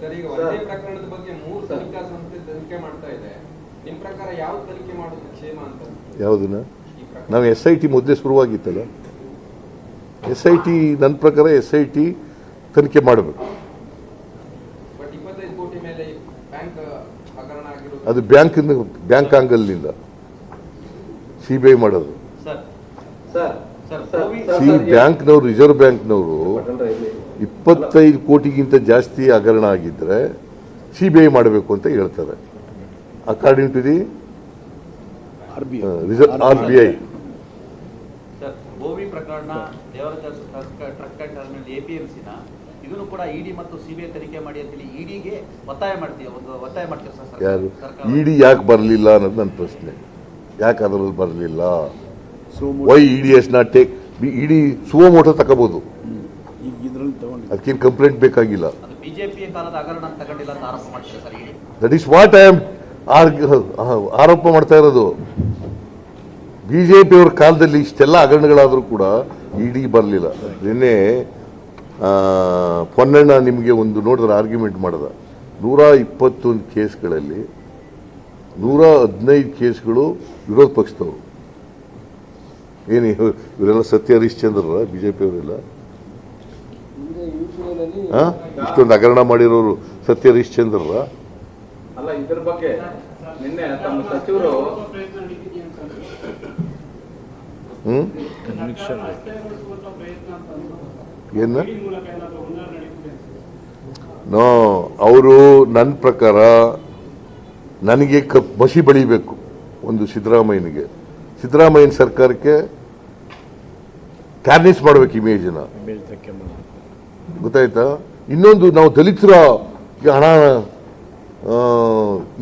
Sir ಈಗ ಒಂದೇ ಪ್ರಕರಣದ ಬಗ್ಗೆ ಮೂರು ತನಿಖಾ ಸಂಸ್ಥೆ ತನಿಖೆ ಮಾಡ್ತಾ ಇದೆ. ನಿಮ್ ಪ್ರಕಾರ ಯಾವ ತನಿಖೆ ಮಾಡೋದು ಕ್ಷೇಮ ಅಂತ? ಯಾವುದನ್ನ ನಾವು ಎಸ್ ಐ ಟಿ ಮೊದಲೇ ಶುರುವಾಗಿತ್ತಲ್ಲ? ಎಸ್ ಐ ಟಿ ನನ್ನ ಪ್ರಕಾರ ಎಸ್ ಐ ಟಿ ತನಿಖೆ ಮಾಡಬೇಕು. ಬಟ್ ಇಪ್ಪತ್ತೈದು ಕೋಟಿ ಮೇಲೆ ಬ್ಯಾಂಕ್ ಹಗರಣ ಆಗಿರೋದು. ಅದು ಬ್ಯಾಂಕಿನ ಬ್ಯಾಂಕ್ ಆಂಗಲ್ನಿಂದ. ಸಿ ಬಿ ಐ ಮಾಡೋದು. ಸಿ ಬ್ಯಾಂಕ್ನವರು ರಿಸರ್ವ್ ಬ್ಯಾಂಕ್ನವರು. ಇಪ್ಪತ್ತೈದು ಕೋಟಿಗಿಂತ ಜಾಸ್ತಿ ಹಗರಣ ಆಗಿದ್ರೆ ಸಿ ಬಿ ಐ ಮಾಡಬೇಕು ಅಂತ ಹೇಳ್ತಾರೆ. According to the R B I sir ಗೋವಿ ಪ್ರಕರಣ ದೇವರಾಜ ಟ್ರಕ್ ಟರ್ಮಿನಲ್ ಎಪಿಎಂಸಿನ ಇದನ್ನು ಕೂಡ ಇಡಿ ಮತ್ತು ಸಿಬಿಐ ತನಿಖೆ ಮಾಡಿ ಅಂತೇಳಿ ಇಡಿಗೆ ಒತ್ತಾಯ ಮಾಡ್ತೀವಿ ಒಂದು ಒತ್ತಾಯ ಮಾಡ್ತೀವಿ ಸರ್ ಯಾರು? ಇಡಿ ಯಾಕೆ ಬರಲಿಲ್ಲ ಅನ್ನೋದು ನನ್ನ ಪ್ರಶ್ನೆ. ಯಾಕೆ ಅದರಲ್ಲಿ ಬರಲಿಲ್ಲ? Why ED is not take ED suo motu ತಗೋಬಹುದು ಈಗ ಇದ್ರಲ್ಲಿ ತಗೊಂಡಿದ್ದು ಅದಕ್ಕೇನು ಕಂಪ್ಲೇಂಟ್ ಬೇಕಾಗಿಲ್ಲ. That is what I am ಆರೋಪ ಮಾಡ್ತಾ ಇರೋದು. ಬಿಜೆಪಿ ಪಿಯವ್ರ ಕಾಲದಲ್ಲಿ ಇಷ್ಟೆಲ್ಲ ಹಗರಣಗಳಾದರೂ ಕೂಡ ಇಡಿ ಬರಲಿಲ್ಲ. ನಿನ್ನೆ ಪೊನ್ನಣ್ಣ ನಿಮಗೆ ಒಂದು ನೋಡಿದ್ರೆ ಆರ್ಗ್ಯುಮೆಂಟ್ ಮಾಡ್ದ. ನೂರ ಇಪ್ಪತ್ತೊಂದು ಕೇಸ್ಗಳಲ್ಲಿ ನೂರ ಹದಿನೈದು ಕೇಸ್ಗಳು ವಿರೋಧ ಪಕ್ಷದವರು. ಏನು ಇವರೆಲ್ಲ ಸತ್ಯ ಹರಿಶ್ಚಂದ್ರ ಬಿಜೆಪಿ ಜೆ ಆ? ಇಷ್ಟೊಂದು ಹಗರಣ ಮಾಡಿರೋರು ಸತ್ಯ ಹರಿಶ್ಚಂದ್ರರ? ಅಲ್ಲ ಇದ್ರ ಬಗ್ಗೆ ನಿನ್ನೆ ತಮ್ಮ ಸಚಿವರು ಹ್ಮ್? ಏನ? ನೋ ಅವರು ನನ್ನ ಪ್ರಕಾರ ನನಗೆ ಕಪ್ ಬಸಿ ಬಳಿಬೇಕು ಒಂದು ಸಿದ್ದರಾಮಯ್ಯನಿಗೆ. ಸಿದ್ದರಾಮಯ್ಯನ ಸರ್ಕಾರಕ್ಕೆ ಟ್ಯಾರ್ನಿಸ್ ಮಾಡಬೇಕು ಇಮೇಜನ್ನ ಗೊತ್ತಾಯ್ತಾ? ಇನ್ನೊಂದು ನಾವು ದಲಿತರ ಹಣ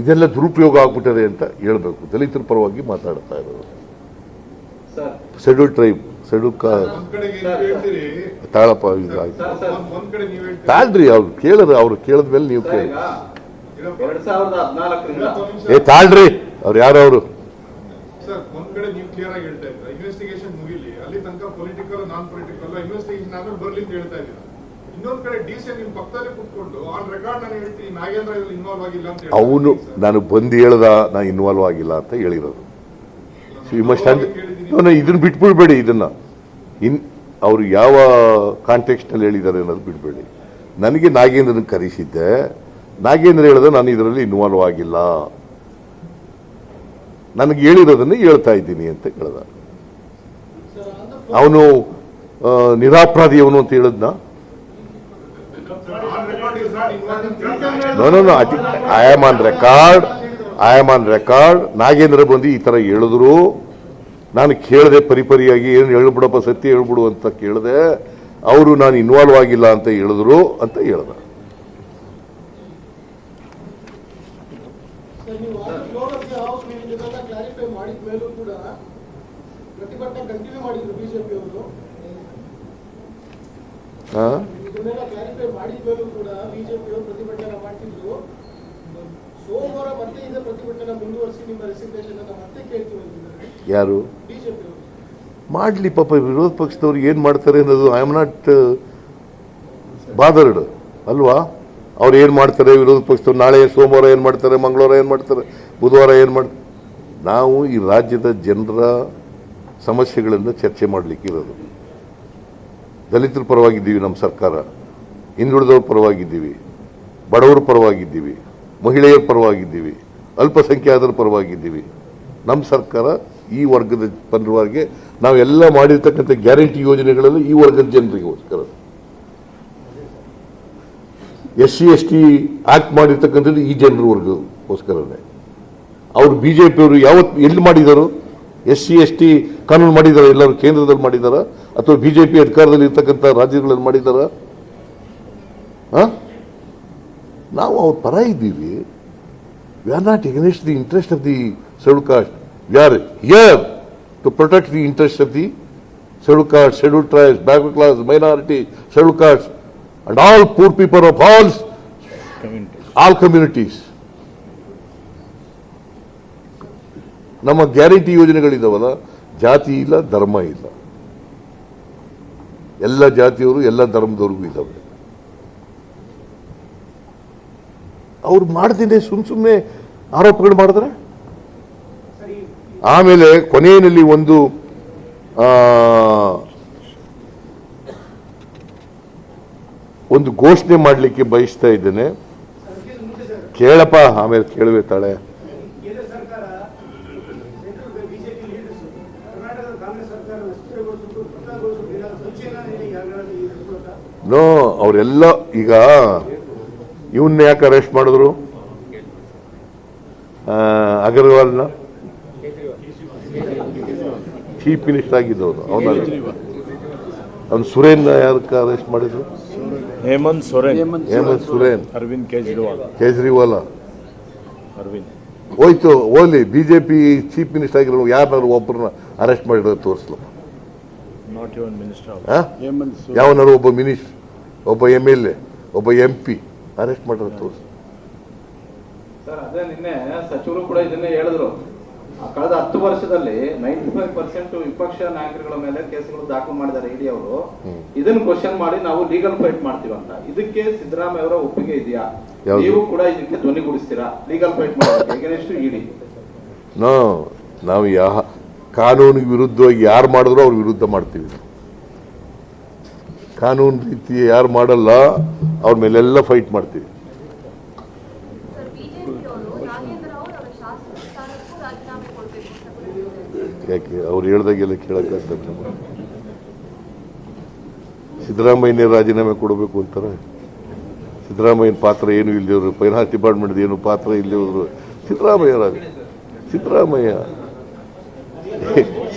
ಇದೆಲ್ಲ ದುರುಪಯೋಗ ಆಗ್ಬಿಟ್ಟಿದೆ ಅಂತ ಹೇಳಬೇಕು. ದಲಿತರ ಪರವಾಗಿ ಮಾತಾಡ್ತಾ ಇರೋದು ಸರ್. ಶೆಡ್ಯೂಲ್ ಟ್ರೈಬ್ ಶೆಡ್ಯೂಲ್ ನೀವ್ ತಾಳಪ್ಪ ನೀವ್ ತಾಳ್ರಿ ಅವ್ರು ಕೇಳಿದ್ರೆ ಅವ್ರು ಕೇಳಿದ್ಮೇಲೆ ನೀವು ಸರ್ ಕೇಳಿ. ಏ ತಾಳ್ರಿ ಅವ್ರು ಯಾರು ಅವರು? ಸರ್ ಒಂದ್ ಕಡೆ ನೀವು ಕ್ಲಿಯರ್ ಆಗಿ ಹೇಳ್ತಾ ಇದ್ರ ಇನ್ವೆಸ್ಟಿಗೇಷನ್ ಮುಗಿಲಿ. ಅಲ್ಲಿ ತನಕ ಪೊಲಿಟಿಕಲ್ ನಾನ್ ಪೊಲಿಟಿಕಲ್ ಇನ್ವೆಸ್ಟಿಗೇಷನ್ ಆದ್ಮೇಲೆ ಬರ್ಲಿ ಅಂತ ಹೇಳ್ತಾ ಇದ್ದೀರಾ? ಇನ್ನೊಂದ್ ಕಡೆ ಡಿ ಸಿ ನಿಮ್ ಪಕ್ಕದಲ್ಲಿ ಕೂತ್ಕೊಂಡು ಆನ್ ರೆಕಾರ್ಡ್ ನಾನು ಹೇಳ್ತೀನಿ ನಾಗೇಂದ್ರ ಇದ್ರಲ್ಲಿ ಇನ್ವಾಲ್ವ್ ಆಗಿಲ್ಲ ಅಂತ ಅವನು ನಾನು ಬಂದು ಹೇಳ್ದ ನಾ ಇನ್ವಾಲ್ವ್ ಆಗಿಲ್ಲ ಅಂತ ಹೇಳಿರೋದು. ಸೊ ಯು ಮಸ್ಟ್ ಇದನ್ನ ಬಿಟ್ಬಿಡ್ಬೇಡಿ ಇದನ್ನ. ಇನ್ ಅವ್ರು ಯಾವ ಕಾಂಟೆಕ್ಸ್ಟ್ನಲ್ಲಿ ಹೇಳಿದ್ದಾರೆ ಅನ್ನೋದು ಬಿಡಬೇಡಿ. ನನಗೆ ನಾಗೇಂದ್ರನ ಕರೆಸಿದ್ದೆ. ನಾಗೇಂದ್ರ ಹೇಳಿದ ನಾನು ಇದರಲ್ಲಿ ಇನ್ವಾಲ್ವ್ ಆಗಿಲ್ಲ. ನನಗೆ ಹೇಳಿರೋದನ್ನ ಹೇಳ್ತಾ ಇದ್ದೀನಿ ಅಂತ ಹೇಳ್ದ. ಅವನು ನಿರಾಪರಾಧಿ ಅವನು ಅಂತ ಹೇಳಿದ್ನ? No no no I am on record I am on record Nagendra ಬಂದು ಈ ತರ ಹೇಳಿದ್ರು. ನಾನು ಕೇಳಿದೆ ಪರಿಪರಿಯಾಗಿ ಏನು ಹೇಳ್ಬಿಡಪ್ಪ ಸತ್ಯ ಹೇಳ್ಬಿಡು ಅಂತ ಕೇಳಿದೆ. ಅವರು ನಾನು ಇನ್ವಾಲ್ವ್ ಆಗಿಲ್ಲ ಅಂತ ಹೇಳಿದ್ರು ಅಂತ ಹೇಳ್ದ. ಸರ್, ನೀವು ಫ್ಲೋರ್ ಆಫ್ ದಿ ಹೌಸ್ ನೀವು ಇದನ್ನೆಲ್ಲ ಕ್ಲಾರಿಫೈ ಮಾಡಿದ ಮೇಲೂ ಕೂಡ ಪ್ರತಿಭಟನೆ ಕಂಟಿನ್ಯೂ ಮಾಡಿದ್ರು ಬಿಜೆಪಿ ಅವರು ಹಾ? ಇದನ್ನೆಲ್ಲ ಕ್ಲಾರಿಫೈ ಮಾಡಿದ ಮೇಲೂ ಕೂಡ ಬಿಜೆಪಿ ಅವರು ಪ್ರತಿಭಟನೆ ಮಾಡ್ತಿದ್ರು ಸೋಮವಾರ ಮತ್ತೆ ಇದೇ ಪ್ರತಿಭಟನೆ ಮುಂದುವರಿಸಿ ನಿಮ್ಮ ರೆಸಿಗ್ನೇಷನ್ ಅನ್ನು ಮತ್ತೆ ಕೇಳ್ತೀವಿ ಅಂತಿದ್ದಾರೆ. ಯಾರು? ಬಿಜೆಪಿ ಮಾಡ್ಲಿ ಪಾಪ ವಿರೋಧ ಪಕ್ಷದವ್ರು ಏನು ಮಾಡ್ತಾರೆ ಅನ್ನೋದು ಐ ಆಮ್ ನಾಟ್ ಬಾದರ್ಡ್ ಅಲ್ವಾ? ಅವ್ರು ಏನು ಮಾಡ್ತಾರೆ ವಿರೋಧ ಪಕ್ಷದವ್ರು? ನಾಳೆ ಸೋಮವಾರ ಏನು ಮಾಡ್ತಾರೆ? ಮಂಗಳವಾರ ಏನು ಮಾಡ್ತಾರೆ? ಬುಧವಾರ ಏನು ಮಾಡ್ತಾರೆ ನಾವು ಈ ರಾಜ್ಯದ ಜನರ ಸಮಸ್ಯೆಗಳನ್ನು ಚರ್ಚೆ ಮಾಡ್ಲಿಕ್ಕೆ ಇರೋದು. ದಲಿತರ ಪರವಾಗಿದ್ದೀವಿ ನಮ್ಮ ಸರ್ಕಾರ. ಹಿಂದುಳಿದವ್ರ ಪರವಾಗಿದ್ದೀವಿ. ಬಡವರ ಪರವಾಗಿದ್ದೀವಿ. ಮಹಿಳೆಯರ ಪರವಾಗಿದ್ದೀವಿ, ಅಲ್ಪಸಂಖ್ಯಾತರ ಪರವಾಗಿದ್ದೀವಿ. ನಮ್ಮ ಸರ್ಕಾರ ಈ ವರ್ಗದ ಪರವಾಗಿ ನಾವೆಲ್ಲ ಮಾಡಿರ್ತಕ್ಕಂಥ ಗ್ಯಾರಂಟಿ ಯೋಜನೆಗಳಲ್ಲಿ ಈ ವರ್ಗದ ಜನರಿಗೋಸ್ಕರ. S C, S T act ಮಾಡಿರ್ತಕ್ಕಂಥದ್ದು ಈ ಜನರ ವರ್ಗಕ್ಕೋಸ್ಕರನೇ. ಜೆ ಪಿಯವರು ಯಾವತ್ತು ಎಲ್ಲಿ ಮಾಡಿದರು, ಎಸ್ ಸಿ, ಎಸ್ ಟಿ ಕಾನೂನು ಮಾಡಿದಾರ, ಎಲ್ಲರೂ ಕೇಂದ್ರದಲ್ಲಿ ಮಾಡಿದಾರ, ಅಥವಾ ಬಿಜೆಪಿ ಅಧಿಕಾರದಲ್ಲಿ ಇರ್ತಕ್ಕಂಥ ರಾಜ್ಯಗಳಲ್ಲಿ ಮಾಡಿದಾರ, ಆ? ನಾವು ಅವ್ರ ಪರ ಇದ್ದೀವಿ. We are not against the interest of the schedule caste we are here to protect the interest of the schedule caste schedule tribes backward class minority schedule caste and all poor people of all all communities ನಮ್ಮ guarantee ಯೋಜನೆಗಳಿದಾವಲ್ಲ ಜಾತಿ ಇಲ್ಲ ಧರ್ಮ ಇಲ್ಲ. ಎಲ್ಲ ಜಾತಿಯವರು ಎಲ್ಲ ಧರ್ಮದವ್ರಿಗೂ ಇದ್ದಾವೆ ಅವ್ರು ಮಾಡ್ತೀನಿ ಸುಮ್ ಸುಮ್ಮನೆ ಆರೋಪಗಳು ಮಾಡಿದ್ರೆ? ಆಮೇಲೆ ಕೊನೆಯಲ್ಲಿ ಒಂದು ಒಂದು ಘೋಷಣೆ ಮಾಡಲಿಕ್ಕೆ ಬಯಸ್ತಾ ಇದ್ದೇನೆ. ಕೇಳಪ್ಪ, ಆಮೇಲೆ ಕೇಳುವೆ ತಾಳೆ. ನೋ, ಅವರೆಲ್ಲ ಈಗ ಇವನ್ನ ಯಾಕೆ ಅರೆಸ್ಟ್ ಮಾಡಿದ್ರು? ಅಗರ್ವಾಲ್ನ? ಚೀಫ್ ಮಿನಿಸ್ಟರ್ ಆಗಿದ್ದವನು ಅವನ ಅವ್ನು ಸುರೇನ್ ಯಾರಕ್ಕೆ ಅರೆಸ್ಟ್ ಮಾಡಿದ್ರು? ಹೇಮಂತ್ ಸೊರೇನ್. ಹೇಮಂತ್ ಸುರೇನ್. ಅರವಿಂದ್ ಕೇಜ್ರಿವಾಲ್. ಕೇಜ್ರಿವಾಲ. ಅರವಿಂದ್. ಹೋಯ್ತು ಹೋಗ್ಲಿ. ಬಿಜೆಪಿ ಚೀಫ್ ಮಿನಿಸ್ಟರ್ ಆಗಿರೋ ಯಾರನ್ನಾರು ಒಬ್ಬರನ್ನ ಅರೆಸ್ಟ್ ಮಾಡಿರೋ ತೋರಿಸ್ಲಪ್ಪ ನಾಟ್ ಯುವನ್ ಮಿನಿಸ್ಟರ್ ಆ? ಹೇಮಂತ್ ಯಾವನಾರು ಒಬ್ಬ ಮಿನಿಸ್ಟರ್ ಒಬ್ಬ ಎಂ ಎಲ್ ಎ ಒಬ್ಬ ಎಂ ಪಿ ಅರೆಸ್ಟ್ ಮಾಡಿದ್ರು ತೋರಿಸ್. ಸರ್ ಅದೇ ನಿನ್ನೆ ಸಚಿವರು ಕೂಡ ಇದನ್ನೇ ಹೇಳಿದ್ರು. ಕಳೆದ ಹತ್ತು ವರ್ಷದಲ್ಲಿ ನೈಂಟಿ ಫೈವ್ ಪರ್ಸೆಂಟ್ ವಿಪಕ್ಷ ನಾಯಕರುಗಳ ಮೇಲೆ ಕೇಸುಗಳು ದಾಖಲು ಮಾಡಿದ್ದಾರೆ ಇಡಿ ಅವರು. ಇದನ್ನು ಕ್ವಶನ್ ಮಾಡಿ ನಾವು ಲೀಗಲ್ ಫೈಟ್ ಮಾಡ್ತೀವಿ ಅಂತ. ಇದಕ್ಕೆ ಸಿದ್ದರಾಮಯ್ಯ ಅವರ ಒಪ್ಪಿಗೆ ಇದೆಯಾ? ನೀವು ಕೂಡ ಇದಕ್ಕೆ ಧ್ವನಿಗೂಡಿಸ್ತೀರಾ? ಲೀಗಲ್ ಫೈಟ್ ಮಾಡೋದಕ್ಕೆ ಇಡಿ ನೋ ನಾವು ಯಾ ಕಾನೂನಿಗೆ ವಿರುದ್ಧವಾಗಿ ಯಾರು ಮಾಡಿದ್ರು ಅವ್ರ ವಿರುದ್ಧ ಮಾಡ್ತೀವಿ. ಕಾನೂನು ರೀತಿ ಯಾರು ಮಾಡಲ್ಲ ಅವ್ರ ಮೇಲೆಲ್ಲ ಫೈಟ್ ಮಾಡ್ತೀವಿ. ಸರ್ ಬಿಜೆಪಿಯವರು ನಾಗೇಂದ್ರ ಅವರು ಅವರ ಶಾಸಕ ಸ್ಥಾನಕ್ಕೂ ರಾಜೀನಾಮೆ ಕೊಡಬೇಕು ಅಂತ ಹೇಳಿದ್ದಾರೆ. ಯಾಕೆ? ಅವ್ರು ಹೇಳ್ದಾಗೆಲ್ಲ ಕೇಳಕ್ಕ ಸಿದ್ದರಾಮಯ್ಯನ ಸಿದ್ದರಾಮಯ್ಯನೇ ರಾಜೀನಾಮೆ ಕೊಡಬೇಕು ಅಂತಾರೆ. ಸಿದ್ದರಾಮಯ್ಯನ ಪಾತ್ರ ಏನು ಇಲ್ಲದಿದ್ರು ಫೈನಾನ್ಸ್ ಡಿಪಾರ್ಟ್ಮೆಂಟ್ ಏನು ಪಾತ್ರ ಇಲ್ಲದಿದ್ರು ಸಿದ್ದರಾಮಯ್ಯ ರಾಜ ಸಿದ್ದರಾಮಯ್ಯ.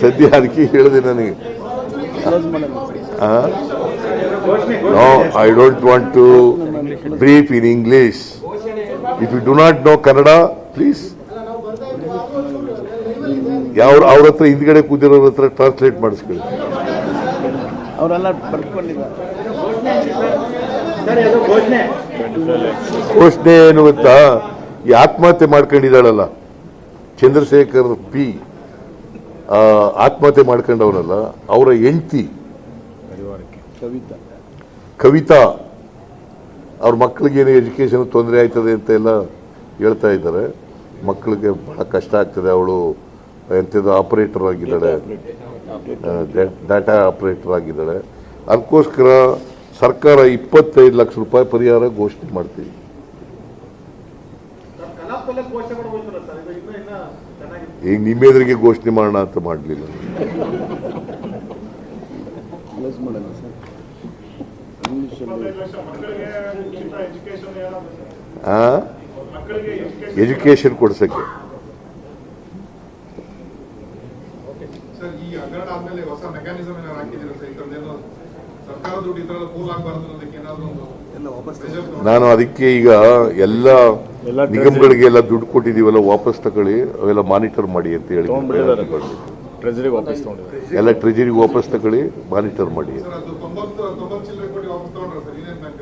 ಸದ್ಯ ಅದಕ್ಕೆ ಹೇಳಿದೆ ನನಗೆ. No I don't don't to brief in in English. You you not know Kannada please please. ಯಾವ ಅವ್ರ ಹತ್ರ ಹಿಂದ್ಗಡೆ ಕೂತಿರೋರ ಹತ್ರ ಟ್ರಾನ್ಸ್ಲೇಟ್ ಮಾಡಿಸ್ಕೊಳ್ಳಿ. ಅವರೆಲ್ಲ ಘೋಷಣೆ. ಏನು ಗೊತ್ತಾ? ಈ ಆತ್ಮಹತ್ಯೆ ಮಾಡ್ಕೊಂಡಿದ್ದಾಳಲ್ಲ. ಚಂದ್ರಶೇಖರ್ ಪಿ ಆ, ಆತ್ಮಹತ್ಯೆ ಮಾಡ್ಕೊಂಡವನಲ್ಲ ಅವರ ಹೆಂಡತಿ. ಪರಿವಾರಕ್ಕೆ ಕವಿತಾ. ಕವಿತಾ ಅವ್ರ ಮಕ್ಕಳಿಗೆ ಏನು ಎಜುಕೇಶನ್ ತೊಂದರೆ ಆಯ್ತದೆ ಅಂತ ಎಲ್ಲ ಹೇಳ್ತಾ ಇದ್ದಾರೆ. ಮಕ್ಕಳಿಗೆ ಬಹಳ ಕಷ್ಟ ಆಗ್ತದೆ ಅವಳು ಎಂಥದ್ದು ಆಪರೇಟರ್ ಆಗಿದ್ದಾಳೆ. ಡಾಟಾ ಆಪರೇಟರ್ ಆಗಿದ್ದಾಳೆ. ಅದಕ್ಕೋಸ್ಕರ ಸರ್ಕಾರ ಇಪ್ಪತ್ತೈದು ಲಕ್ಷ ರೂಪಾಯಿ ಪರಿಹಾರ ಘೋಷಣೆ ಮಾಡ್ತೀವಿ. ಈಗ ನಿಮ್ಮ ಎದುರಿಗೆ ಘೋಷಣೆ ಮಾಡೋಣ ಅಂತ ಮಾಡಲಿಲ್ಲ ಕ್ಲೋಸ್ ಮಾಡೋಣ ಸರ್ ಇಂಗ್ಲೀಷಲ್ಲಿ ಇಪ್ಪತ್ತೈದು ಲಕ್ಷ ಮಕ್ಕಳಿಗೆ ಉಚಿತ ಎಜುಕೇಶನ್ ಕೊಡ್ಸಕ್ಕೆ. ನಾನು ಅದಕ್ಕೆ ಈಗ ಎಲ್ಲ ಎಲ್ಲ ನಿಗಮಗಳಿಗೆಲ್ಲ ದುಡ್ಡು ಕೊಟ್ಟಿದೀವಲ್ಲ ವಾಪಸ್ ತಗೊಳ್ಳಿ ಅವೆಲ್ಲ ಮಾನಿಟರ್ ಮಾಡಿ ಅಂತ ಹೇಳಿ ಟ್ರೆಜರಿಗೆ ವಾಪಸ್ ತೊಗೊಂಡಿದ್ದಾರೆ. ಎಲ್ಲ ಟ್ರೆಜರಿಗೆ ವಾಪಸ್ ತಗೊಳ್ಳಿ ಮಾನಿಟರ್ ಮಾಡಿ. ಸರ್ ಅದು ತೊಂಬತ್ತು ತೊಂಬತ್ತು ಚಿಲ್ಲರೆ ಕೋಟಿ ವಾಪಸ್ ತಗೊಂಡ್ರೆ ಸರ್ ಏನೇನು ಬ್ಯಾಂಕ್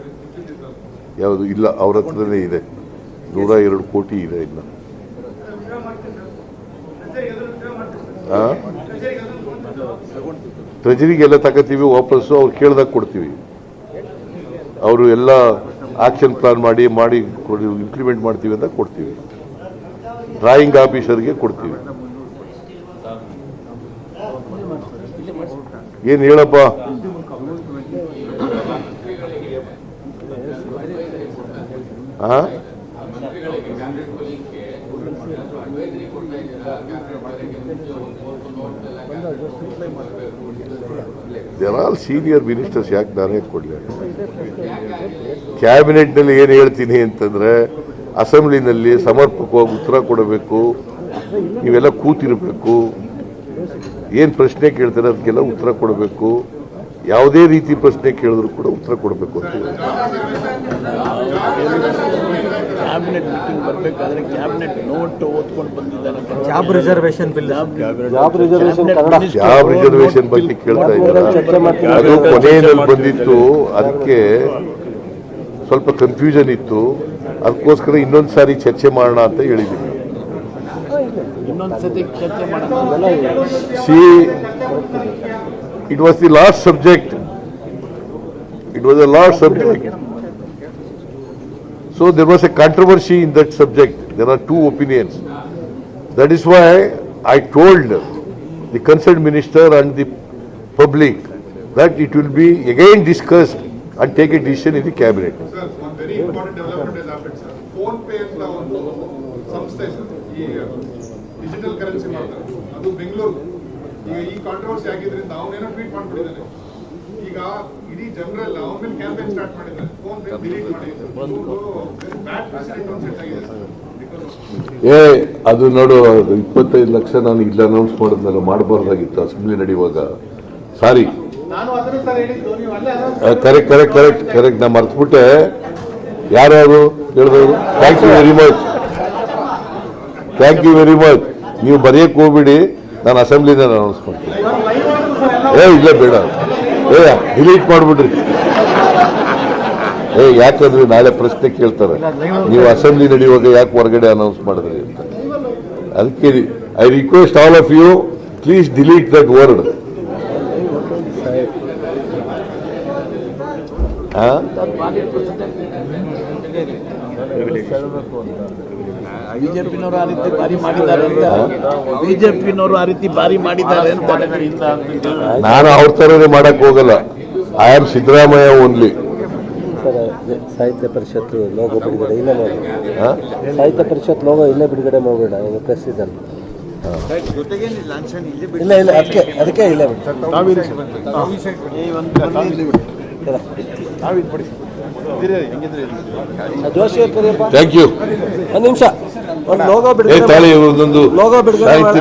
ಸರ್? ಯಾವುದು? ಇಲ್ಲ ಅವ್ರ ಹತ್ರನೇ ಇದೆ. ನೂರ ಎರಡು ಕೋಟಿ ಇದೆ ಇನ್ನು. ಆ? ಟ್ರೆಜರಿಗೆಲ್ಲ ತಗೋತೀವಿ ವಾಪಸ್ಸು ಅವ್ರು ಕೇಳ್ದಾಗ ಕೊಡ್ತೀವಿ. ಅವರು ಎಲ್ಲ ಆಕ್ಷನ್ ಪ್ಲಾನ್ ಮಾಡಿ ಮಾಡಿ ಇಂಪ್ಲಿಮೆಂಟ್ ಮಾಡ್ತೀವಿ ಅಂತ ಕೊಡ್ತೀವಿ. ಡ್ರಾಯಿಂಗ್ ಆಫೀಸರ್ಗೆ ಕೊಡ್ತೀವಿ. ಏನ್ ಹೇಳಪ್ಪ? ಜನರಲ್ ಸೀನಿಯರ್ ಮಿನಿಸ್ಟರ್ಸ್ ಯಾಕೆ ನಾನೇ ಕೊಡ್ಲಿ? ಕ್ಯಾಬಿನೆಟ್ನಲ್ಲಿ ಏನು ಹೇಳ್ತೀನಿ ಅಂತಂದ್ರೆ, ಅಸೆಂಬ್ಲಿನಲ್ಲಿ ಸಮರ್ಪಕವಾಗಿ ಉತ್ತರ ಕೊಡಬೇಕು ಇವೆಲ್ಲ ಕೂತಿರಬೇಕು. ಏನು ಪ್ರಶ್ನೆ ಕೇಳ್ತಾರೆ ಅದಕ್ಕೆಲ್ಲ ಉತ್ತರ ಕೊಡಬೇಕು. ಯಾವುದೇ ರೀತಿ ಪ್ರಶ್ನೆ ಕೇಳಿದ್ರು ಕೂಡ ಉತ್ತರ ಕೊಡಬೇಕು ಅಂತ. ಕ್ಯಾಬಿನೆಟ್ ಮೀಟಿಂಗ್ ಬರಬೇಕಾದ್ರೆ ಕ್ಯಾಬಿನೆಟ್ ನೋಟ್ ಓದ್ಕೊಂಡು job reservation bill job reservation ಬಗ್ಗೆ ಕೇಳ್ತಾ ಇದ್ದಾರೆ. ಅದು ಕೊನೆಯಲ್ಲಿ ಬಂದಿತ್ತು. ಅದಕ್ಕೆ ಸ್ವಲ್ಪ ಕನ್ಫ್ಯೂಷನ್ ಇತ್ತು. ಅದಕ್ಕೋಸ್ಕರ ಇನ್ನೊಂದು ಸಾರಿ ಚರ್ಚೆ ಮಾಡೋಣ ಅಂತ ಮಾಡೋಣ See it was the last subject it was the last subject So there was a controversy in that subject. There are two opinions. That is why I told the concerned minister and the public that it will be again discussed and take a decision in the cabinet. Sir ಒಂದು very important development is happen sir PhonePe ಅಂತ ಒಂದು ಸಂಸ್ಥೆ sir ಈ Digital currency ಮಾಡ್ತಾರೆ. ಅದು ಬೆಂಗಳೂರು. ಈಗ ಈ controversy ಆಗಿದ್ರಿಂದ ಅವನೇನೋ ಟ್ವೀಟ್ ಮಾಡ್ಬಿಟ್ಟಿದ್ದಾನೆ. ಈಗ ಇಡೀ ಜನರಲ್ ಅವನ ಮೇಲೆ ಕ್ಯಾಂಪೇನ್ ಸ್ಟಾರ್ಟ್ ಮಾಡಿದ್ದಾರೆ. ಫೋನ್ ಪೇ ಡಿಲೀಟ್ ಮಾಡಿ. ಬ್ಯಾಡ್ ಪ್ರೆಸಿಡೆಂಟ್ ಒಂದು ಸೆಟ್ ಆಗಿದೆ. ಬಿಕಾಸ್ ಏ ಅದು ನೋಡು ಇಪ್ಪತ್ತೈದು ಲಕ್ಷ ನಾನು ಇಲ್ಲಿ ಅನೌನ್ಸ್ ಮಾಡಿದ್ನಲ್ಲ ಮಾಡಬಾರ್ದಾಗಿತ್ತು. ಅಸೆಂಬ್ಲಿ ನಡೆಯುವಾಗ. Sorry correct correct correct correct ನಾ ಮರ್ತ್ಬಿಟ್ಟೆ. ಯಾರ್ಯಾರು? ಹೇಳಿದ್ರು thank you very much thank you very much ನೀವು ಬರೆಯಕ್ಕೆ ಹೋಗ್ಬಿಡಿ ನಾನು ಅಸೆಂಬ್ಲಿನ ಅನೌನ್ಸ್ ಮಾಡ್ತೀನಿ ಏ, ಇಲ್ಲ ಬೇಡ. ಏ, ಡಿಲೀಟ್ ಮಾಡಿಬಿಡ್ರಿ. ಏ, ಯಾಕಂದ್ರೆ ನಾಳೆ ಪ್ರಶ್ನೆ ಕೇಳ್ತಾರೆ. ನೀವು ಅಸೆಂಬ್ಲಿ ನಡೆಯುವಾಗ ಯಾಕೆ ಹೊರಗಡೆ ಅನೌನ್ಸ್ ಮಾಡಿದ್ರಿ ಅಂತ. ಅದಕ್ಕೆ I request all of you, please delete that word. ಹಾ ಬಿಜೆಪಿನವರು ಆ ರೀತಿ ಬಾರಿ ಮಾಡಿದ್ದಾರೆ ಅಂತ ಬಿಜೆಪಿನವರು ಆ ರೀತಿ ಬಾರಿ ಮಾಡಿದ್ದಾರೆ ಅಂತ ನಾನು ಅವ್ರ ತರನೇ ಮಾಡಕ್ ಹೋಗಲ್ಲ. I am Siddaramaiah only sir Sahitya Parishat logo ಬಿಡುಗಡೆ ಇಲ್ಲೇ ಮಾಡೋಣ ಸಾಹಿತ್ಯ ಪರಿಷತ್ ಲೋಗೋ ಇಲ್ಲೇ ಬಿಡುಗಡೆ ಮಾಡಬೇಡ ಈಗ ಪ್ರೆಸ್ ಇದಲ್ಲ ಇಲ್ಲ ಇಲ್ಲ ಅದಕ್ಕೆ ಅದಕ್ಕೆ ಇಲ್ಲ ಬಿಡಿ. ಥ್ಯಾಂಕ್ ಯು ಒಂದು ನಿಮಿಷ. ಒಂದು ಲೋಗೋ ಬಿಡುಗಡೆ ತಾಳಿ ಒಂದೊಂದು ಲೋಗೋ ಬಿಡುಗಡೆ ಸಾಹಿತ್ಯ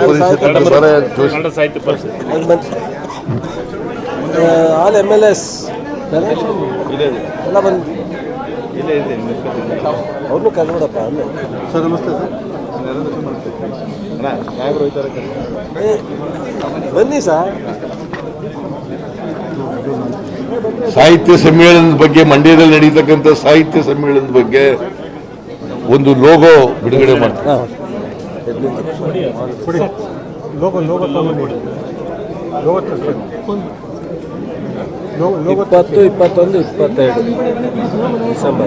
ಪರಿಷತ್ ಸಾಹಿತ್ಯ. ಆಲ್ ಎಂ ಎಲ್ ಎಸ್ ಎಲ್ಲ ಬಂದು ಅವ್ರನ್ನೂ ಕರ್ಬೋದಪ್ಪ ಅಲ್ಲೇ ಸರ್ ನಮಸ್ತೆ ಸರ್. ಏ, ಬನ್ನಿ ಸರ್. ಸಾಹಿತ್ಯ ಸಮ್ಮೇಳನದ ಬಗ್ಗೆ ಮಂಡ್ಯದಲ್ಲಿ ನಡೀತಕ್ಕಂಥ ಸಾಹಿತ್ಯ ಸಮ್ಮೇಳನದ ಬಗ್ಗೆ ಒಂದು ಲೋಗೋ ಬಿಡುಗಡೆ ಮಾಡ್ತಾರೆ ಇಪ್ಪತ್ತು ಇಪ್ಪತ್ತೊಂದು ಇಪ್ಪತ್ತೆರಡು. ಡಿಸೆಂಬರ್.